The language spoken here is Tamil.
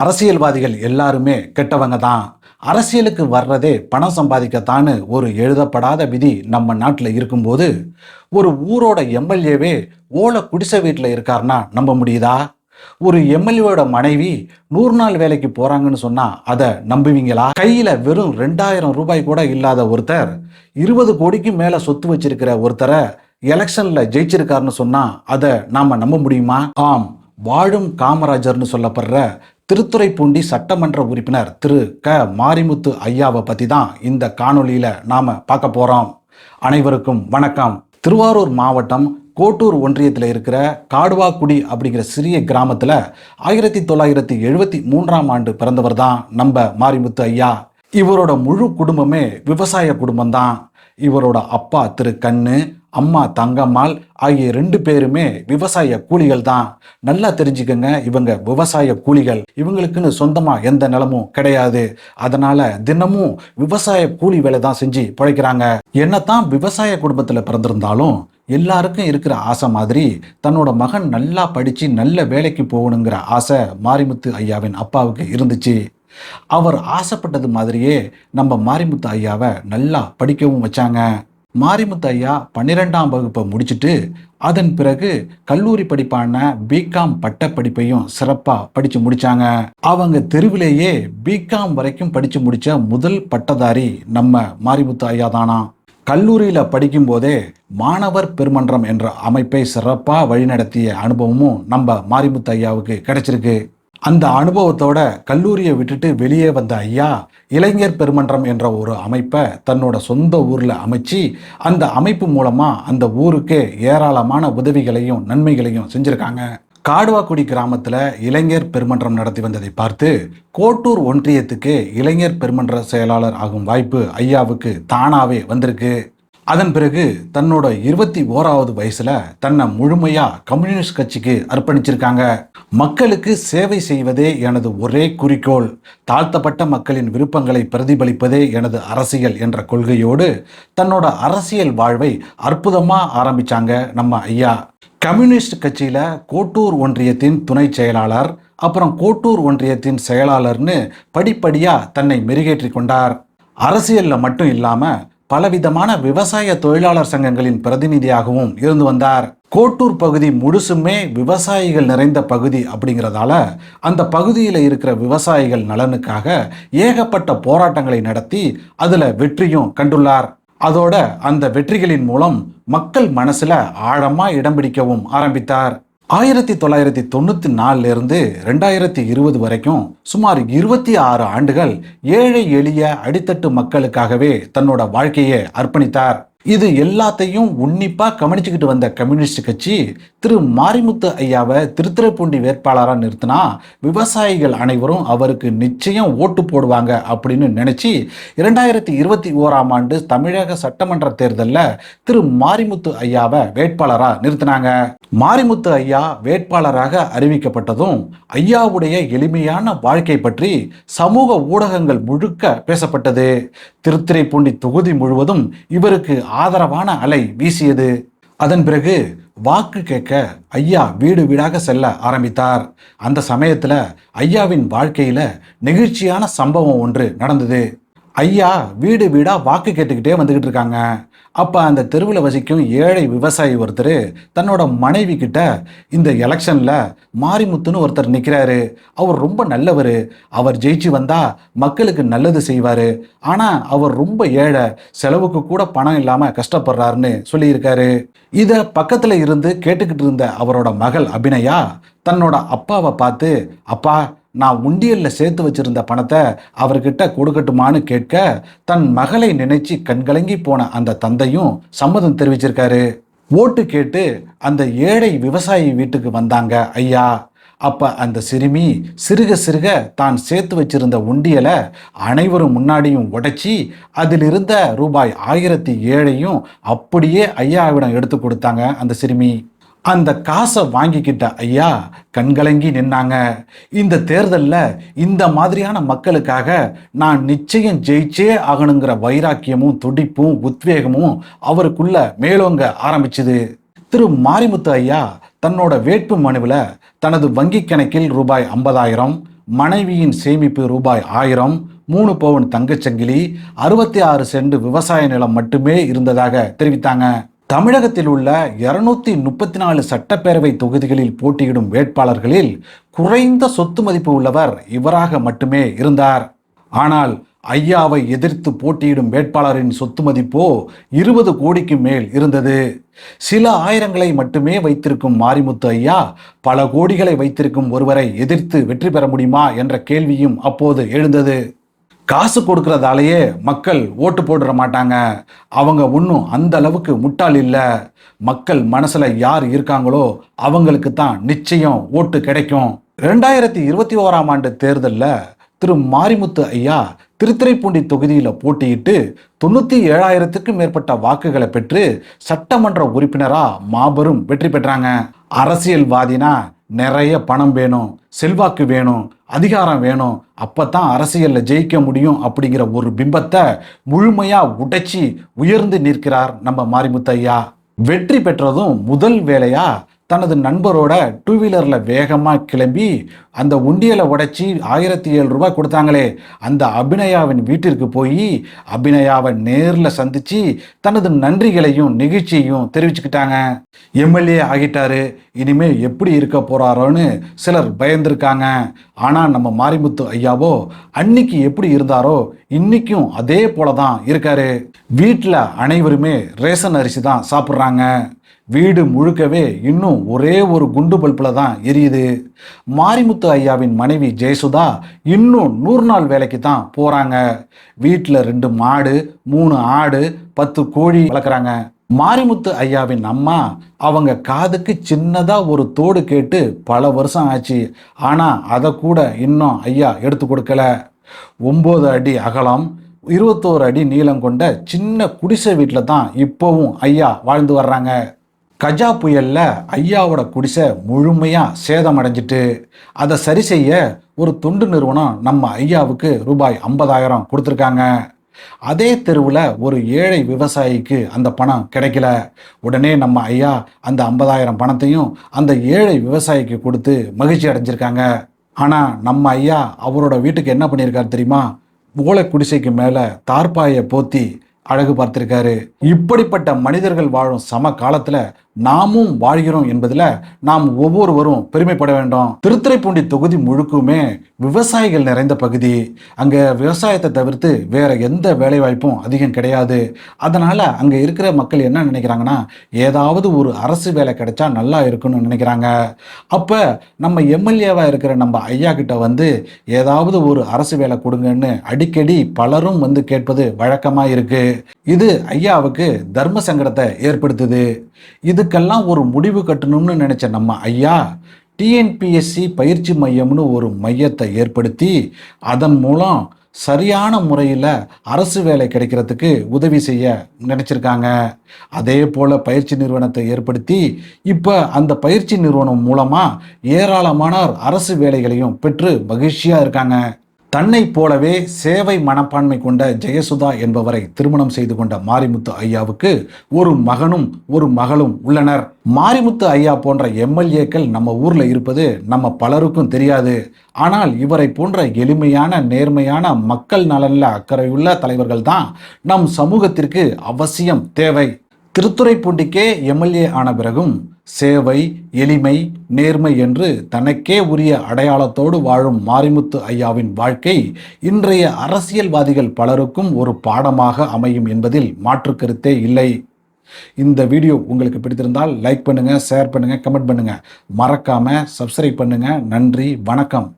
அரசியல்வாதிகள் எல்லாருமே கெட்டவங்க தான். அரசியலுக்கு வர்றதே பணம் சம்பாதிக்கத்தான்னு ஒரு எழுதப்படாத விதி நம்ம நாட்டில் இருக்கும்போது ஒரு ஊரோட எம்எல்ஏவே ஓலை குடிசை வீட்டில் இருக்காருன்னா நம்ப முடியுதா? ஒரு எம்எல்ஏவோட மனைவி நூறு நாள் வேலைக்கு போறாங்கன்னு சொன்னா அதை நம்புவீங்களா? கையில வெறும் ரெண்டாயிரம் ரூபாய் கூட இல்லாத ஒருத்தர் இருபது கோடிக்கு மேல சொத்து வச்சிருக்கிற ஒருத்தரை எலெக்ஷன்ல ஜெயிச்சிருக்காருன்னு சொன்னா அதை நாம நம்ப முடியுமா? ஆம் வாழும் காமராஜர்னு சொல்லப்படுற திருத்துறைப்பூண்டி சட்டமன்ற உறுப்பினர் திரு. க. மாரிமுத்து ஐயாவை பற்றி தான் இந்த காணொலியில் நாம் பார்க்க போகிறோம் அனைவருக்கும் வணக்கம். திருவாரூர் மாவட்டம் கோட்டூர் ஒன்றியத்தில் இருக்கிற காடுவாக்குடி அப்படிங்கிற சிறிய கிராமத்தில் ஆயிரத்தி தொள்ளாயிரத்தி எழுபத்தி மூன்றாம் ஆண்டு பிறந்தவர் தான் நம்ம மாரிமுத்து ஐயா. இவரோட முழு குடும்பமே விவசாய குடும்பம்தான் இவரோட அப்பா திரு. கண்ணு அம்மா தங்கம்மாள் ஆகிய ரெண்டு பேருமே விவசாய கூலிகள் தான். நல்லா தெரிஞ்சுக்கங்க இவங்க விவசாய கூலிகள். இவங்களுக்குன்னு சொந்தமாக எந்த நிலமும் கிடையாது. அதனால தினமும் விவசாய கூலி வேலை தான் செஞ்சு பிழைக்கிறாங்க. என்னத்தான் விவசாய குடும்பத்தில் பிறந்திருந்தாலும் எல்லாருக்கும் இருக்கிற ஆசை மாதிரி தன்னோட மகன் நல்லா படித்து நல்ல வேலைக்கு போகணுங்கிற ஆசை மாரிமுத்து ஐயாவின் அப்பாவுக்கு இருந்துச்சு. அவர் ஆசைப்பட்டது மாதிரியே நம்ம மாரிமுத்து ஐயாவை நல்லா படிக்கவும் வச்சாங்க. மாரிமுத்து ஐயா பன்னிரெண்டாம் வகுப்பை முடிச்சுட்டு அதன் பிறகு கல்லூரி படிப்பான பிகாம் பட்ட படிப்பையும் சிறப்பாக படித்து முடித்தாங்க அவங்க தெருவிலேயே பிகாம் வரைக்கும் படித்து முடித்த முதல் பட்டதாரி நம்ம மாரிமுத்து ஐயா தானா. கல்லூரியில் படிக்கும்போதே மாணவர் பெருமன்றம் என்ற அமைப்பை சிறப்பாக வழிநடத்திய அனுபவமும் நம்ம மாரிமுத்து ஐயாவுக்கு கிடைச்சிருக்கு. அந்த அனுபவத்தோட கல்லூரியை விட்டுட்டு வெளியே வந்த ஐயா இளைஞர் பெருமன்றம் என்ற ஒரு அமைப்பை தன்னோட சொந்த ஊரில் அமைச்சு அந்த அமைப்பு மூலமாக அந்த ஊருக்கே ஏராளமான உதவிகளையும் நன்மைகளையும் செஞ்சுருக்காங்க. காடுவாக்குடி கிராமத்தில் இளைஞர் பெருமன்றம் நடத்தி வந்ததை பார்த்து கோட்டூர் ஒன்றியத்துக்கு இளைஞர் பெருமன்ற செயலாளர் ஆகும் வாய்ப்பு ஐயாவுக்கு தானாகவே வந்திருக்கு. அதன் பிறகு தன்னோட இருபத்தி ஓராவது வயசுல தன்னை முழுமையா கம்யூனிஸ்ட் கட்சிக்கு அர்ப்பணிச்சிருக்காங்க. மக்களுக்கு சேவை செய்வதே எனது ஒரே குறிக்கோள். தாழ்த்தப்பட்ட மக்களின் விருப்பங்களை பிரதிபலிப்பதே எனது அரசியல் என்ற கொள்கையோடு தன்னோட அரசியல் வாழ்வை அற்புதமா ஆரம்பிச்சாங்க நம்ம ஐயா. கம்யூனிஸ்ட் கட்சியில கோட்டூர் ஒன்றியத்தின் துணை செயலாளர் அப்புறம் கோட்டூர் ஒன்றியத்தின் செயலாளர்னு படிப்படியா தன்னை மெருகேற்றி கொண்டார். அரசியல்ல மட்டும் இல்லாம பலவிதமான விவசாய தொழிலாளர் சங்கங்களின் பிரதிநிதியாகவும் இருந்து வந்தார். கோட்டூர் பகுதி முழுசுமே விவசாயிகள் நிறைந்த பகுதி அப்படிங்கிறதால அந்த பகுதியில் இருக்கிற விவசாயிகள் நலனுக்காக ஏகப்பட்ட போராட்டங்களை நடத்தி அதில் வெற்றியும் கண்டுள்ளார். அதோட அந்த வெற்றிகளின் மூலம் மக்கள் மனசுல ஆழமா இடம் பிடிக்கவும் ஆரம்பித்தார். ஆயிரத்தி தொள்ளாயிரத்தி தொண்ணூற்றி நாலுலேருந்து ரெண்டாயிரத்தி இருபது வரைக்கும் சுமார் இருபத்தி ஆறு ஆண்டுகள் ஏழை எளிய அடித்தட்டு மக்களுக்காகவே தன்னோட வாழ்க்கையை அர்ப்பணித்தார். இது எல்லாத்தையும் உன்னிப்பா கவனிச்சுக்கிட்டு வந்த கம்யூனிஸ்ட் கட்சி திரு மாரிமுத்து ஐயாவை திருத்துறைப்பூண்டி வேட்பாளராக நிறுத்தினா விவசாயிகள் அனைவரும் அவருக்கு நிச்சயம் ஓட்டு போடுவாங்க அப்படின்னு நினைச்சு இரண்டாயிரத்தி இருபத்தி ஓராம் ஆண்டு தமிழக சட்டமன்ற தேர்தலில் திரு மாரிமுத்து ஐயாவை வேட்பாளராக நிறுத்தினாங்க. மாரிமுத்து ஐயா வேட்பாளராக அறிவிக்கப்பட்டதும் ஐயாவுடைய எளிமையான வாழ்க்கை பற்றி சமூக ஊடகங்கள் முழுக்க பேசப்பட்டது. திருத்துறைப்பூண்டி தொகுதி முழுவதும் இவருக்கு ஆதரவான அலை வீசியது. அதன் பிறகு வாக்கு கேட்க ஐயா வீடு வீடாக செல்ல ஆரம்பித்தார். அந்த சமயத்தில் ஐயாவின் வாழ்க்கையில் நெகிழ்ச்சியான சம்பவம் ஒன்று நடந்தது. ஐயா வீடு வீடாக வாக்கு கேட்டுக்கிட்டே வந்துக்கிட்டு இருக்காங்க அப்போ அந்த தெருவில் வசிக்கும் ஏழை விவசாயி ஒருத்தர் தன்னோட மனைவி கிட்ட இந்த எலெக்ஷனில் மாரிமுத்துன்னு ஒருத்தர் நிற்கிறாரு அவர் ரொம்ப நல்லவர். அவர் ஜெயிச்சு வந்தால் மக்களுக்கு நல்லது செய்வார். ஆனால் அவர் ரொம்ப ஏழை. செலவுக்கு கூட பணம் இல்லாமல் கஷ்டப்படுறாருன்னு சொல்லியிருக்காரு. இதை பக்கத்தில் இருந்து கேட்டுக்கிட்டு இருந்த அவரோட மகள் அபிநயா தன்னோட அப்பாவை பார்த்து அப்பா நான் உண்டியலில் சேர்த்து வச்சிருந்த பணத்தை அவர்கிட்ட கொடுக்கட்டுமான்னு கேட்க தன் மகளை நினைச்சு கண்கலங்கி போன அந்த தந்தையும் சம்மதம் தெரிவிச்சிருக்காரு. ஓட்டு கேட்டு அந்த ஏழை விவசாயி வீட்டுக்கு வந்தாங்க ஐயா. அப்போ அந்த சிறுமி சிறுக சிறுக தான் சேர்த்து வச்சிருந்த உண்டியலை அனைவரும் முன்னாடியும் உடைச்சி அதிலிருந்த ரூபாய் ஆயிரத்தி ஏழையும் அப்படியே ஐயாவிடம் எடுத்து கொடுத்தாங்க அந்த சிறுமி. அந்த காசை வாங்கிக்கிட்ட ஐயா கண்கலங்கி நின்னாங்க. இந்த தேர்தலில் இந்த மாதிரியான மக்களுக்காக நான் நிச்சயம் ஜெயிச்சே ஆகணுங்கிற வைராக்கியமும் துடிப்பும் உத்வேகமும் அவருக்குள்ள மேலோங்க ஆரம்பிச்சுது. திரு மாரிமுத்து ஐயா தன்னோட வேட்பு மனுவில் தனது வங்கி கணக்கில் ரூபாய் ஐம்பதாயிரம் மனைவியின் சேமிப்பு ரூபாய் ஆயிரம் மூணு பவுன் தங்கச்சங்கிலி அறுபத்தி ஆறு சென்ட் விவசாய நிலம் மட்டுமே இருந்ததாக தெரிவித்தாங்க. தமிழகத்தில் உள்ள இருநூத்தி முப்பத்தி நாலு சட்டப்பேரவை தொகுதிகளில் போட்டியிடும் வேட்பாளர்களில் குறைந்த சொத்து மதிப்பு உள்ளவர் இவராக மட்டுமே இருந்தார். ஆனால் ஐயாவை எதிர்த்து போட்டியிடும் வேட்பாளரின் சொத்து மதிப்போ இருபது கோடிக்கு மேல் இருந்தது. சில ஆயிரங்களை மட்டுமே வைத்திருக்கும் மாரிமுத்து ஐயா பல கோடிகளை வைத்திருக்கும் ஒருவரை எதிர்த்து வெற்றி பெற முடியுமா என்ற கேள்வியும் அப்போது எழுந்தது. காசு கொடுக்கறதாலேயே மக்கள் ஓட்டு போட்டுற மாட்டாங்க. அவங்க ஒன்றும் அந்த அளவுக்கு முட்டாள் இல்லை. மக்கள் மனசில் யார் இருக்காங்களோ அவங்களுக்கு தான் நிச்சயம் ஓட்டு கிடைக்கும். ரெண்டாயிரத்தி இருபத்தி ஓராம் ஆண்டு தேர்தலில் திரு மாரிமுத்து ஐயா திருத்துறைப்பூண்டி தொகுதியில் போட்டியிட்டு தொண்ணூற்றி ஏழாயிரத்துக்கும் மேற்பட்ட வாக்குகளை பெற்று சட்டமன்ற உறுப்பினராக மாபெரும் வெற்றி பெற்றாங்க. அரசியல்வாதினா நிறைய பணம் வேணும் செல்வாக்கு வேணும் அதிகாரம் வேணும். அப்போ தான் அரசியலில் ஜெயிக்க முடியும் அப்படிங்கிற ஒரு பிம்பத்தை முழுமையாக உடைச்சி உயர்ந்து நிற்கிறார் நம்ம மாரிமுத்தையா வெற்றி பெற்றதும் முதல் வேலையாக தனது நண்பரோட டூ வீலரில் வேகமாக கிளம்பி அந்த உண்டியலை உடைச்சி ஆயிரத்தி ஏழு ரூபாய் கொடுத்தாங்களே. அந்த அபிநயாவின் வீட்டிற்கு போய் அபிநயாவை நேரில் சந்தித்து தனது நன்றிகளையும் நிகழ்ச்சியையும் தெரிவிச்சுக்கிட்டாங்க. எம்எல்ஏ ஆகிட்டாரு. இனிமேல் எப்படி இருக்க போகிறாரோன்னு சிலர் பயந்திருக்காங்க. ஆனால் நம்ம மாரிமுத்து ஐயாவோ அன்னைக்கு எப்படி இருந்தாரோ இன்னைக்கும் அதே போல தான் இருக்காரு. வீட்டில் அனைவருமே ரேஷன் அரிசி தான் சாப்பிட்றாங்க. வீடு முழுக்கவே இன்னும் ஒரே ஒரு குண்டு பல்பில் தான் எரியுது. மாரிமுத்து ஐயாவின் மனைவி ஜெயசுதா இன்னும் நூறு நாள் வேலைக்கு தான் போகிறாங்க வீட்டில் ரெண்டு மாடு மூணு ஆடு பத்து கோழி வளர்க்குறாங்க. மாரிமுத்து ஐயாவின் அம்மா அவங்க காதுக்கு சின்னதாக ஒரு தோடு கேட்டு பல வருஷம் ஆச்சு. ஆனால் அதை கூட இன்னும் ஐயா எடுத்து கொடுக்கல. ஒம்பது அடி அகலம் இருபத்தோரு அடி நீளம் கொண்ட சின்ன குடிசை வீட்டில் தான் இப்போவும் ஐயா வாழ்ந்து வர்றாங்க. கஜா புயலில் ஐயாவோட குடிசை முழுமையாக சேதமடைஞ்சிட்டு அதை சரி செய்ய ஒரு தொண்டு நிறுவனம் நம்ம ஐயாவுக்கு ரூபாய் ஐம்பதாயிரம் கொடுத்துருக்காங்க. அதே தெருவில் ஒரு ஏழை விவசாயிக்கு அந்த பணம் கிடைக்கல. உடனே நம்ம ஐயா அந்த ஐம்பதாயிரம் பணத்தையும் அந்த ஏழை விவசாயிக்கு கொடுத்து மகிழ்ச்சி அடைஞ்சிருக்காங்க. ஆனால் நம்ம ஐயா அவரோட வீட்டுக்கு என்ன பண்ணியிருக்காரு தெரியுமா? ஓலை குடிசைக்கு மேலே தார்பாயை போத்தி அழகு பார்த்திருக்காரு. இப்படிப்பட்ட மனிதர்கள் வாழும் சம காலத்துல நாமும் வாழ்கிறோம் என்பதுல நாம் ஒவ்வொருவரும் பெருமைப்பட வேண்டும். திருத்துறைப்பூண்டி தொகுதி முழுக்குமே விவசாயிகள் நிறைந்த பகுதி. அங்க விவசாயத்தை தவிர்த்து வேற எந்த வேலை வாய்ப்பும் அதிகம் கிடையாது. அதனால அங்க இருக்கிற மக்கள் என்ன நினைக்கிறாங்கன்னா ஏதாவது ஒரு அரசு வேலை கிடைச்சா நல்லா இருக்கணும்னு நினைக்கிறாங்க. அப்ப நம்ம எம்எல்ஏவா இருக்கிற நம்ம ஐயா கிட்ட வந்து ஏதாவது ஒரு அரசு வேலை கொடுங்கன்னு அடிக்கடி பலரும் வந்து கேட்பது வழக்கமா இருக்கு இது ஐயாவுக்கு தர்ம சங்கடத்தை ஏற்படுத்துது. இதுக்கெல்லாம் ஒரு முடிவு கட்டணும்னு நினைச்ச நம்ம ஐயா டிஎன்பிஎஸ்சி பயிற்சி மையம்னு ஒரு மையத்தை ஏற்படுத்தி அதன் மூலம் சரியான முறையில் அரசு வேலை கிடைக்கிறதுக்கு உதவி செய்ய நினச்சிருக்காங்க. அதே போல் பயிற்சி நிறுவனத்தை ஏற்படுத்தி இப்போ அந்த பயிற்சி நிறுவனம் மூலமாக ஏராளமானோர் அரசு வேலைகளையும் பெற்று மகிழ்ச்சியாக இருக்காங்க. தன்னை போலவே சேவை மனப்பான்மை கொண்ட ஜெயசுதா என்பவரை திருமணம் செய்து கொண்ட மாரிமுத்து ஐயாவுக்கு ஒரு மகனும் ஒரு மகளும் உள்ளனர். மாரிமுத்து ஐயா போன்ற எம்எல்ஏக்கள் நம்ம ஊர்ல இருப்பது நம்ம பலருக்கும் தெரியாது. ஆனால் இவரை போன்ற எளிமையான நேர்மையான மக்கள் நலனில் அக்கறையுள்ள தலைவர்கள் தான் நம் சமூகத்திற்கு அவசியம் தேவை. திருத்துறைப்பூண்டிக்கே எம்எல்ஏ ஆன பிறகும் சேவை எளிமை நேர்மை என்று தனக்கே உரிய அடையாளத்தோடு வாழும் மாரிமுத்து ஐயாவின் வாழ்க்கை இன்றைய அரசியல்வாதிகள் பலருக்கும் ஒரு பாடமாக அமையும் என்பதில் மாற்று கருத்தே இல்லை. இந்த வீடியோ உங்களுக்கு பிடித்திருந்தால் லைக் பண்ணுங்கள் ஷேர் பண்ணுங்கள் கமெண்ட் பண்ணுங்கள் மறக்காமல் சப்ஸ்கிரைப் பண்ணுங்கள் நன்றி வணக்கம்.